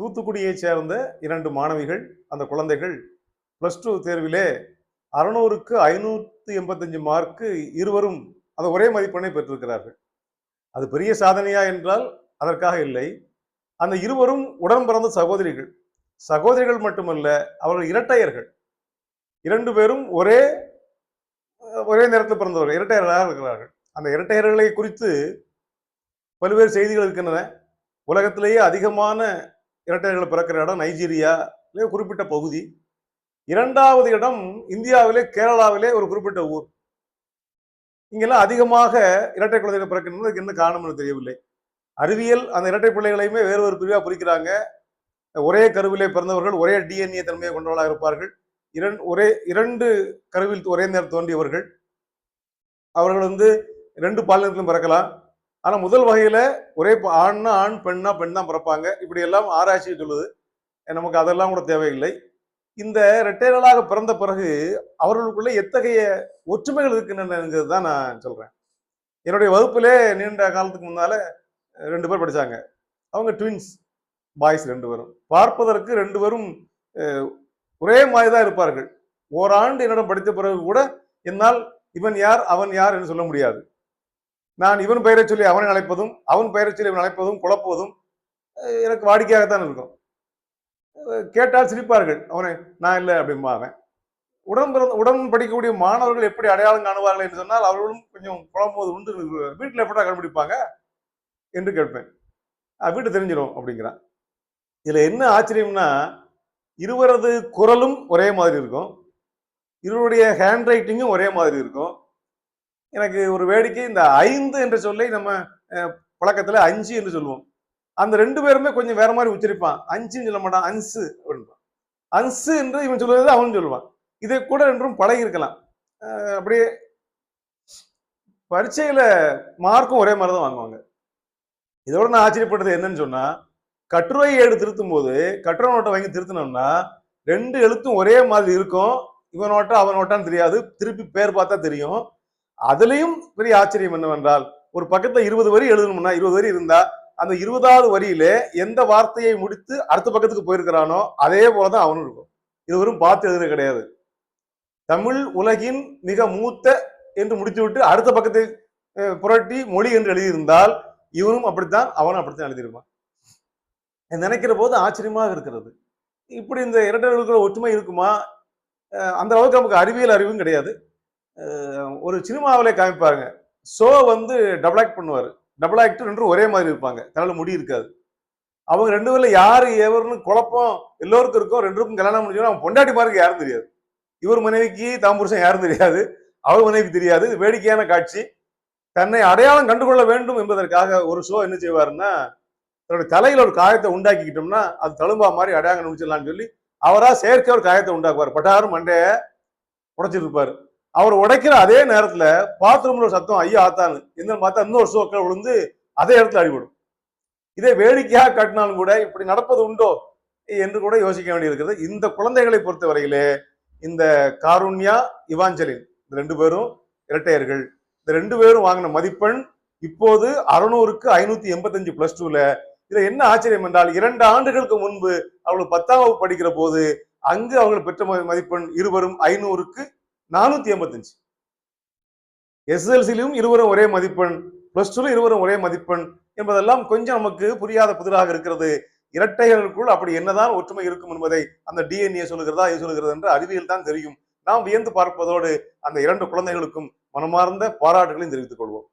தூத்துக்குடியைச் சேர்ந்த இரண்டு மாணவிகள் அந்த குழந்தைகள் ப்ளஸ் டூ தேர்விலே அறுநூறுக்கு ஐநூற்றி எண்பத்தஞ்சு மார்க்கு இருவரும் அந்த ஒரே மதிப்பெண்ணை பெற்றிருக்கிறார்கள். அது பெரிய சாதனையா என்றால் அதற்காக இல்லை. அந்த இருவரும் உடன் பிறந்த சகோதரிகள். சகோதரிகள் மட்டுமல்ல அவர்கள் இரட்டையர்கள். இரண்டு பேரும் ஒரே ஒரே நேரத்தில் பிறந்தவர்கள் இரட்டையர்களாக இருக்கிறார்கள். அந்த இரட்டையர்களை குறித்து பல்வேறு செய்திகள் இருக்கின்றன. உலகத்திலேயே அதிகமான இரட்டையர்கள் பிறக்கிற இடம் நைஜீரியா குறிப்பிட்ட பகுதி. இரண்டாவது இடம் இந்தியாவிலே கேரளாவிலே ஒரு குறிப்பிட்ட ஊர். இங்கெல்லாம் அதிகமாக இரட்டை குழந்தைகள் பிறக்கின்றது என்ன காரணம்னு தெரியவில்லை. அறிவியல் அந்த இரட்டை பிள்ளைகளையுமே வேறு ஒரு பிரிவாக பிரிக்கிறாங்க. ஒரே கருவிலே பிறந்தவர்கள் ஒரே டிஎன்ஏ தன்மையை கொண்டவர்களாக இருப்பார்கள். இரண்டு ஒரே இரண்டு கருவில் ஒரே நேரம் தோன்றியவர்கள். அவர்கள் வந்து ரெண்டு பாலினத்திலும் பிறக்கலாம். ஆனா முதல் வகையில ஒரே ஆண்னா ஆண் பெண்ணா பெண் தான் பிறப்பாங்க. இப்படி எல்லாம் ஆராய்ச்சி சொல்லுது. நமக்கு அதெல்லாம் கூட தேவையில்லை. இந்த ரெட்டையர்களாக பிறந்த பிறகு அவர்களுக்குள்ள எத்தகைய ஒற்றுமைகள் இருக்குன்னுங்கிறது தான் நான் சொல்றேன். என்னுடைய வகுப்பிலே நீண்ட காலத்துக்கு முன்னால ரெண்டு பேர் படிச்சாங்க. அவங்க ட்வின்ஸ் பாய்ஸ் ரெண்டு பேரும். பார்ப்பதற்கு ரெண்டு பேரும் ஒரே மாதிரி தான் இருப்பார்கள். ஓராண்டு என்னிடம் படித்த பிறகு கூட என்னால் இவன் யார் அவன் யார் என்று சொல்ல முடியாது. நான் இவன் பெயரை சொல்லி அவனை அழைப்பதும் அவன் பெயரை சொல்லி இவன் அழைப்பதும் குழப்புவதும் எனக்கு வாடிக்கையாகத்தான் இருக்கும். கேட்டால் சிரிப்பார்கள். அவனை நான் இல்லை அப்படிம்பா அவன். உடன் பிறந்த உடன் படிக்கக்கூடிய மாணவர்கள் எப்படி அடையாளம் காணுவார்கள் என்று சொன்னால் அவர்களும் கொஞ்சம் குழம்புவது உண்டு. வீட்டில் எப்படா கண்டுபிடிப்பாங்க? என்று கேட்பேன். வீட்டு தெரிஞ்சிடும் அப்படிங்கிறான். இதில் என்ன ஆச்சரியம்னா இருவரது குரலும் ஒரே மாதிரி இருக்கும். இருவருடைய ஹேண்ட் ரைட்டிங்கும் ஒரே மாதிரி இருக்கும். எனக்கு ஒரு வேடிக்கை இந்த ஐந்து என்ற சொல்லை நம்ம பழக்கத்தில் அஞ்சு என்று சொல்லுவோம். அந்த ரெண்டு பேருமே கொஞ்சம் வேற மாதிரி உச்சரிப்பான். அஞ்சுன்னு சொல்ல மாட்டான் அன்சு அப்படின்றான் அன்சு என்று இவன் சொல்வது அவன் சொல்லுவான். இதை கூட என்றும் பழகி இருக்கலாம் அப்படியே பரீட்சையில மார்க்கும் ஒரே மாதிரி தான் வாங்குவாங்க. இதோட நான் ஆச்சரியப்பட்டது என்னன்னு சொன்னா கட்டுரை ஏடு திருத்தும் போது கட்டுரை நோட்டை வாங்கி திருத்தினோம்னா ரெண்டு எழுத்தும் ஒரே மாதிரி இருக்கும். இவன் நோட்டா அவன் நோட்டான்னு தெரியாது. திருப்பி பேர் பார்த்தா தெரியும். அதுலயும் பெரிய ஆச்சரியம் என்னவென்றால் ஒரு பக்கத்துல இருபது வரி எழுதணும்னா இருபது வரி இருந்தா அந்த இருபதாவது வரியிலே எந்த வார்த்தையை முடித்து அடுத்த பக்கத்துக்கு போயிருக்கிறானோ அதே போலதான் அவனும் இருக்கும். இது வெறும் பார்த்து எழுதுறது கிடையாது. தமிழ் உலகின் மிக மூத்த என்று முடித்துவிட்டு அடுத்த பக்கத்தை புரட்டி மொழி என்று எழுதியிருந்தால் இவனும் அப்படித்தான் அவனும் அப்படித்தான் எழுதியிருப்பான். நினைக்கிற போது ஆச்சரியமாக இருக்கிறது. இப்படி இந்த இரட்டைகளுக்குள்ள ஒற்றுமை இருக்குமா? அந்த அளவுக்கு நமக்கு அறிவியல் அறிவும் கிடையாது. ஒரு சினிமாவிலே காமிப்பாங்க ஷோ வந்து டபுள் ஆக்ட் பண்ணுவார். டபுள் ஆக்ட் ரெண்டும் ஒரே மாதிரி இருப்பாங்க. தலையில முடி இருக்காது. அவங்க ரெண்டு பேரில் யார் எவருன்னு குழப்பம் எல்லோருக்கும் இருக்கும். ரெண்டு பேருக்கும் கல்யாணம் முடிஞ்சோன்னா அவன் பொண்டாட்டி பாருக்கு யாரும் தெரியாது. இவர் மனைவிக்கு தாம் புருஷன் யாரும் தெரியாது. அவர் மனைவிக்கு தெரியாது. இது வேடிக்கையான காட்சி. தன்னை அடையாளம் கண்டுகொள்ள வேண்டும் என்பதற்காக ஒரு ஷோ என்ன செய்வாருன்னா தன்னுடைய தலையில் ஒரு காயத்தை உண்டாக்கிக்கிட்டோம்னா அது தழும்பா மாதிரி அடையாளம் கண்டுபிடிச்சிடலாம்னு சொல்லி அவராக செயற்கை ஒரு காயத்தை உண்டாக்குவார். பட்டாரும் மண்டையை உடைச்சிட்டு அவர் உடைக்கிற அதே நேரத்துல பாத்ரூம்ல ஒரு சத்தம் ஐயா ஆத்தான்னு. என்னன்னு பார்த்தா இன்னொரு சோக்கள் விழுந்து அதே இடத்துல அடிபடும். இதே வேடிக்கையாக காட்டினாலும் கூட இப்படி நடப்பது உண்டோ என்று கூட யோசிக்க வேண்டியிருக்கிறது. இந்த குழந்தைகளை பொறுத்தவரையிலே இந்த காருண்யா இவாஞ்சலின் இந்த ரெண்டு பேரும் இரட்டையர்கள். இந்த ரெண்டு பேரும் வாங்கின மதிப்பெண் இப்போது அறுநூறுக்கு ஐநூத்தி எண்பத்தஞ்சு பிளஸ் டூல இதுல என்ன ஆச்சரியம் என்றால் இரண்டு ஆண்டுகளுக்கு முன்பு அவர்கள் பத்தாம் வகுப்பு படிக்கிற போது அங்கு அவர்கள் பெற்ற மதி- மதிப்பெண் இருவரும் ஐநூறுக்கு நானூத்தி எண்பத்தஞ்சு எஸ்எல்சிலும் இருவரும் ஒரே மதிப்பெண் பிளஸ் டூல இருவரும் ஒரே மதிப்பெண் என்பதெல்லாம் கொஞ்சம் நமக்கு புரியாத புதிராக இருக்கிறது. இரட்டைகளுக்குள் அப்படி என்னதான் ஒற்றுமை இருக்கும் என்பதை அந்த டிஎன்ஏ சொல்லுகிறதா இது சொல்லுகிறது என்று அறிவியல் தான் தெரியும். நாம் வியந்து பார்ப்பதோடு அந்த இரண்டு குழந்தைகளுக்கும் மனமார்ந்த பாராட்டுகளையும் தெரிவித்துக் கொள்வோம்.